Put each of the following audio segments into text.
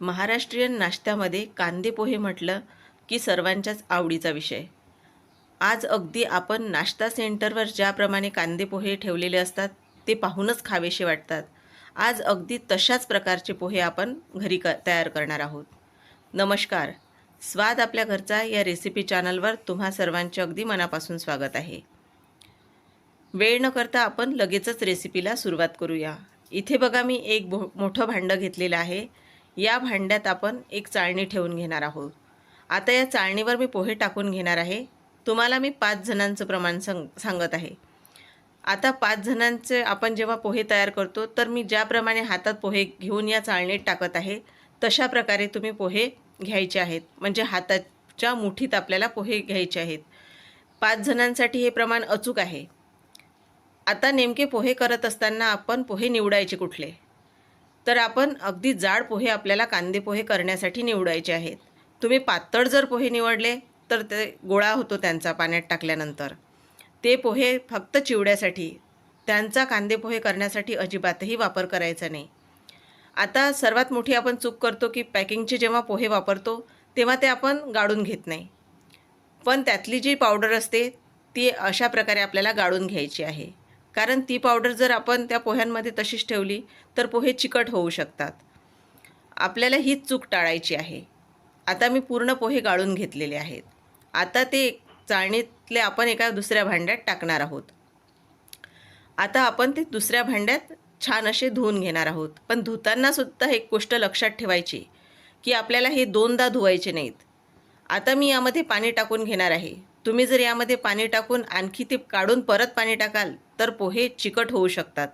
महाराष्ट्रीयन नाश्त्यामध्ये कांदे पोहे म्हटलं की सर्वांच्याच आवडीचा विषय. आज अगदी आपण नाश्ता सेंटरवर ज्याप्रमाणे कांदे पोहे ठेवलेले असतात ते पाहूनच खावेसे वाटतात. आज अगदी तशाच प्रकारचे पोहे आपण घरी क तयार करणार आहोत. नमस्कार. स्वाद आपल्या घरचा या रेसिपी चॅनलवर तुम्हा सर्वांचे अगदी मनापासून स्वागत आहे. वेळ न करता आपण लगेचच रेसिपीला सुरुवात करूया. इथे बघा मी एक भो मोठं भांडं घेतलेलं आहे. या भांड्यात आपण एक चाळणी ठेवून घेणार आहोत. आता या चाळणीवर मी पोहे टाकून घेणार आहे. तुम्हाला मी पाच जणांचं प्रमाण सांग सांगत आहे. आता पाच जणांचे आपण जेव्हा पोहे तयार करतो तर मी ज्याप्रमाणे हातात पोहे घेऊन या चाळणीत टाकत आहे तशा प्रकारे तुम्ही पोहे घ्यायचे आहेत. म्हणजे हाताच्या मुठीत आपल्याला पोहे घ्यायचे आहेत. पाच जणांसाठी हे प्रमाण अचूक आहे. आता नेमके पोहे करत असताना आपण पोहे निवडायचे कुठले? तर आपण अगदी जाड पोहे आपल्याला कांदे पोहे करण्यासाठी निवडायचे आहेत. तुम्ही पातळ जर पोहे निवडले तर ते गोळा होतो त्यांचा पाण्यात टाकल्यानंतर. ते पोहे फक्त चिवड्यासाठी त्यांचा कांदे पोहे करण्यासाठी अजिबातही वापर करायचा नाही. आता सर्वात मोठी आपण चूक करतो की पॅकिंगचे जेव्हा पोहे वापरतो तेव्हा ते आपण गाळून घेत नाही. पण त्यातली जी पावडर असते ती अशा प्रकारे आपल्याला गाळून घ्यायची आहे. कारण ती पावडर जर आपण त्या पोह्यांमध्ये तशीच ठेवली तर पोहे चिकट होऊ शकतात. आपल्याला हीच चूक टाळायची आहे. आता मी पूर्ण पोहे गाळून घेतलेले आहेत. आता ते चाळणीतले आपण एका दुसऱ्या भांड्यात टाकणार आहोत. आता आपण ते दुसऱ्या भांड्यात छान असे धुवून घेणार आहोत. पण धुताना सुद्धा एक गोष्ट लक्षात ठेवायची की आपल्याला हे दोनदा धुवायचे नाहीत. आता मी यामध्ये पाणी टाकून घेणार आहे. तुम्ही जर यामध्ये पाणी टाकून आणखी ते काढून परत पाणी टाकाल तर पोहे चिकट होऊ शकतात.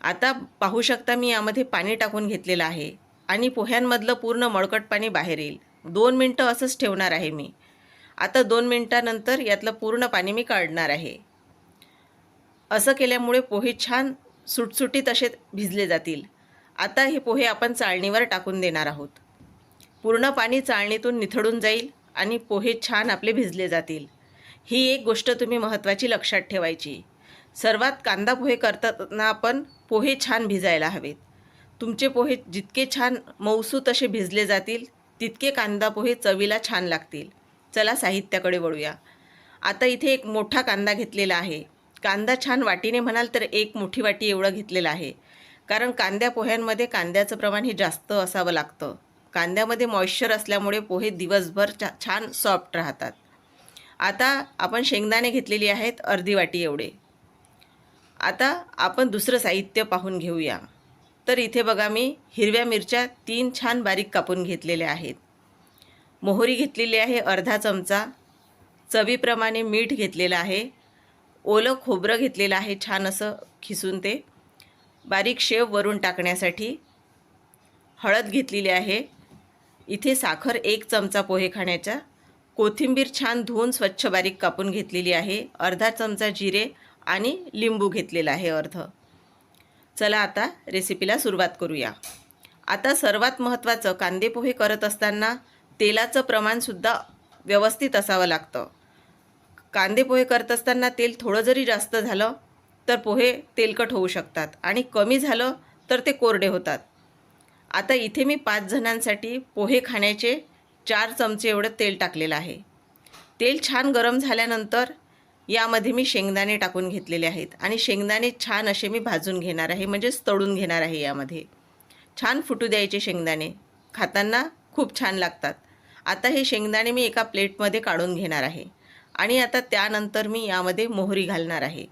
आता पाहू शकता मी यामध्ये पाणी टाकून घेतलेलं आहे आणि पोह्यांमधलं पूर्ण मळकट पाणी बाहेर येईल. दोन मिनटं असंच ठेवणार आहे मी. आता दोन मिनटानंतर यातलं पूर्ण पाणी मी काढणार आहे. असं केल्यामुळे पोहे छान सुटसुटीत असे भिजले जातील. आता हे पोहे आपण चाळणीवर टाकून देणार आहोत. पूर्ण पाणी चाळणीतून निथळून जाईल. आणि पोहे छान आपले भिजले जातील. ही एक गोष्ट तुम्ही महत्त्वाची लक्षात ठेवायची. सर्वात कांदा पोहे करताना आपण पोहे छान भिजायला हवेत. तुमचे पोहे जितके छान मऊसू तसे भिजले जातील तितके कांदा पोहे चवीला छान लागतील. चला साहित्याकडे वळूया. आता इथे एक मोठा कांदा घेतलेला आहे. कांदा छान वाटीने म्हणाल तर एक मोठी वाटी एवढं घेतलेलं आहे. कारण कांद्या पोह्यांमध्ये कांद्याचं प्रमाण हे जास्त असावं लागतं. कांद्यामध्ये मॉइश्चर असल्यामुळे पोहे दिवसभर छा छान सॉफ्ट राहतात. आता आपण शेंगदाणे घेतलेली आहेत अर्धी वाटी एवढे. आता आपण दुसरं साहित्य पाहून घेऊया. तर इथे बघा मी हिरव्या मिरच्या तीन छान बारीक कापून घेतलेल्या आहेत. मोहरी घेतलेली आहे अर्धा चमचा. चवीप्रमाणे मीठ घेतलेलं आहे. ओलं खोबरं घेतलेलं आहे छान असं खिसून ते. बारीक शेव वरून टाकण्यासाठी. हळद घेतलेली आहे. इथे साखर एक चमचा पोहे खाण्याच्या. कोथिंबीर छान धुवून स्वच्छ बारीक कापून घेतलेली आहे. अर्धा चमचा जिरे आणि लिंबू घेतलेला आहे अर्ध. चला आता रेसिपीला सुरुवात करूया. आता सर्वात महत्त्वाचं कांदे पोहे करत असताना तेलाचं प्रमाणसुद्धा व्यवस्थित असावं लागतं. कांदे पोहे करत असताना तेल थोडं जरी जास्त झालं तर पोहे तेलकट होऊ शकतात आणि कमी झालं तर ते कोरडे होतात. आता इथे मी पाच जणांसाठी पोहे खाण्याचे चार चमचे एवढं तेल टाकलेलं आहे. तेल छान गरम झाल्यानंतर यामध्ये मी शेंगदाणे टाकून घेतलेले आहेत आणि शेंगदाणे छान असे मी भाजून घेणार आहे म्हणजेच तळून घेणार आहे यामध्ये. छान फुटू द्यायचे शेंगदाणे. खाताना खूप छान लागतात. आता हे शेंगदाणे मी एका प्लेटमध्ये काढून घेणार आहे. आणि आता त्यानंतर मी यामध्ये मोहरी घालणार आहे.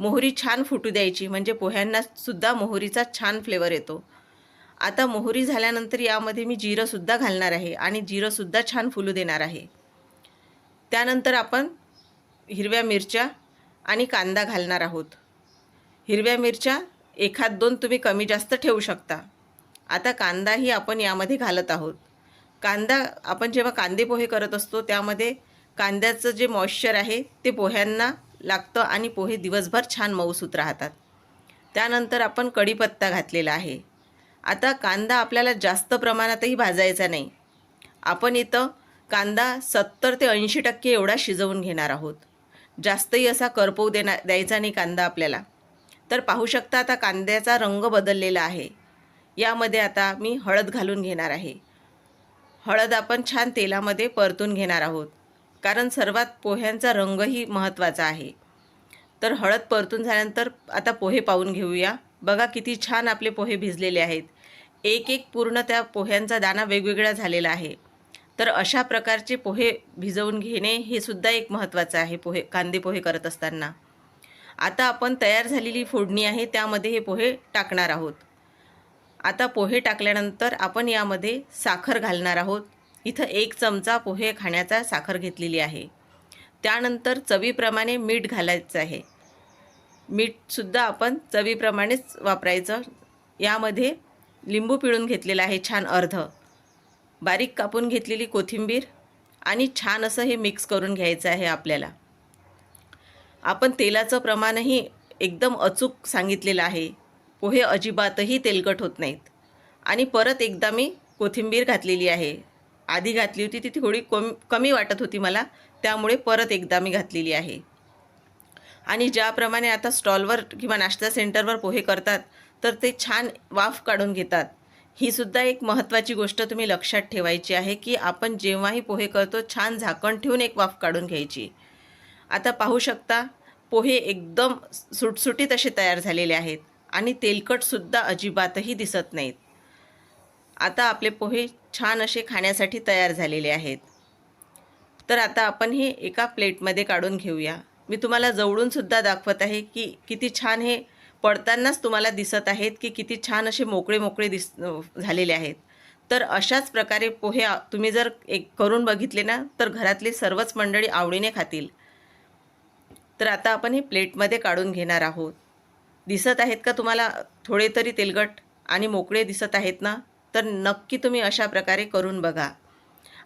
मोहरी छान फुटू द्यायची म्हणजे पोह्यांना सुद्धा मोहरीचा छान फ्लेवर येतो. आता मोहरी झाल्यानंतर यामध्ये मी जिरंसुद्धा घालणार आहे आणि जिरंसुद्धा छान फुलू देणार आहे. त्यानंतर आपण हिरव्या मिरच्या आणि कांदा घालणार आहोत. हिरव्या मिरच्या एखाद दोन तुम्ही कमी जास्त ठेवू शकता. आता कांदाही आपण यामध्ये घालत आहोत. कांदा आपण जेव्हा कांदे पोहे करत असतो त्यामध्ये कांद्याचं जे मॉइश्चर आहे ते पोह्यांना लागतं आणि पोहे दिवसभर छान मऊसूत राहतात. त्यानंतर आपण कढीपत्ता घातलेला आहे. आता कांदा आपल्याला जास्त प्रमाणातही भाजायचा नाही. आपण इथं कांदा सत्तर ते ऐंशी टक्के एवढा शिजवून घेणार आहोत. जास्तही असा करपवू देणार द्यायचा नाही कांदा आपल्याला. तर पाहू शकता आता कांद्याचा रंग बदललेला आहे. यामध्ये आता मी हळद घालून घेणार आहे. हळद आपण छान तेलामध्ये परतून घेणार आहोत. कारण सर्वात पोह्यांचा रंगही महत्त्वाचा आहे. तर हळद परतून झाल्यानंतर आता पोहे पाहून घेऊया. बघा किती छान आपले पोहे भिजलेले आहेत. एक एक पूर्ण त्या पोह्यांचा दाणा वेगवेगळा झालेला आहे. तर अशा प्रकारचे पोहे भिजवून घेणे हे सुद्धा एक महत्त्वाचं आहे पोहे कांदे पोहे करत असताना. आता आपण तयार झालेली फोडणी आहे त्यामध्ये हे पोहे टाकणार आहोत. आता पोहे टाकल्यानंतर आपण यामध्ये साखर घालणार आहोत. इथं एक चमचा पोहे खाण्याचा साखर घेतलेली आहे. त्यानंतर चवीप्रमाणे मीठ घालायचं आहे. मीठसुद्धा आपण चवीप्रमाणेच वापरायचं. यामध्ये लिंबू पिळून घेतलेलं आहे छान अर्ध. बारीक कापून घेतलेली कोथिंबीर आणि छान असं हे मिक्स करून घ्यायचं आहे आपल्याला. आपण तेलाचं प्रमाणही एकदम अचूक सांगितलेलं आहे. पोहे अजिबातही तेलकट होत नाहीत. आणि परत एकदा मी कोथिंबीर घातलेली आहे. आधी घातली होती ती थोडी कम कमी वाटत होती मला त्यामुळे परत एकदा मी घातलेली आहे. आणि ज्याप्रमाणे आता स्टॉलवर किंवा नाश्ता सेंटरवर पोहे करतात तर ते छान वाफ काढून घेतात. ही सुद्धा एक महत्त्वाची गोष्ट तुम्ही लक्षात ठेवायची आहे की आपण जेव्हाही पोहे करतो छान झाकण ठेवून एक वाफ काढून घ्यायची. आता पाहू शकता पोहे एकदम सुटसुटीत असे तयार झालेले आहेत आणि तेलकटसुद्धा अजिबातही दिसत नाहीत. आता आपले पोहे छान असे खाण्यासाठी तयार झालेले आहेत. तर आता आपण हे एका प्लेटमध्ये काढून घेऊया. मी तुम्हाला जवळूनसुद्धा दाखवत आहे की किती छान हे पडतानाच तुम्हाला दिसत आहेत की किती छान असे मोकळे मोकळे दिस झालेले आहेत. तर अशाच प्रकारे पोहे तुम्ही जर एक करून बघितले ना तर घरातली सर्वच मंडळी आवडीने खातील. तर आता आपण हे प्लेटमध्ये काढून घेणार आहोत. दिसत आहेत का तुम्हाला थोडे तरी तेलगट आणि मोकळे दिसत आहेत ना? तर नक्की तुम्ही अशा प्रकारे करून बघा.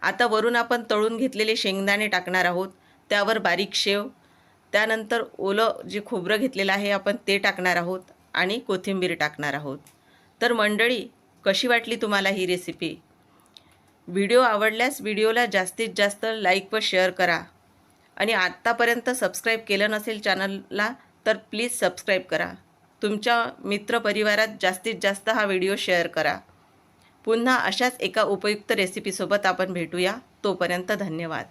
आता वरून आपण तळून घेतलेले शेंगदाणे टाकणार आहोत. त्यावर बारीक शेव त्यानंतर ओलं जे खोबरं घेतलेलं आहे आपण ते टाकणार आहोत आणि कोथिंबीर टाकणार आहोत. तर मंडळी कशी वाटली तुम्हाला ही रेसिपी व्हिडिओ आवडल्यास व्हिडिओला जास्तीत जास्त लाईक व शेअर करा. आणि आत्तापर्यंत सबस्क्राईब केलं नसेल चॅनलला तर प्लीज सबस्क्राईब करा. तुमच्या मित्रपरिवारात जास्तीत जास्त हा व्हिडिओ शेअर करा. पुन्हा अशाच एका उपयुक्त रेसिपीसोबत आपण भेटूया. तोपर्यंत धन्यवाद.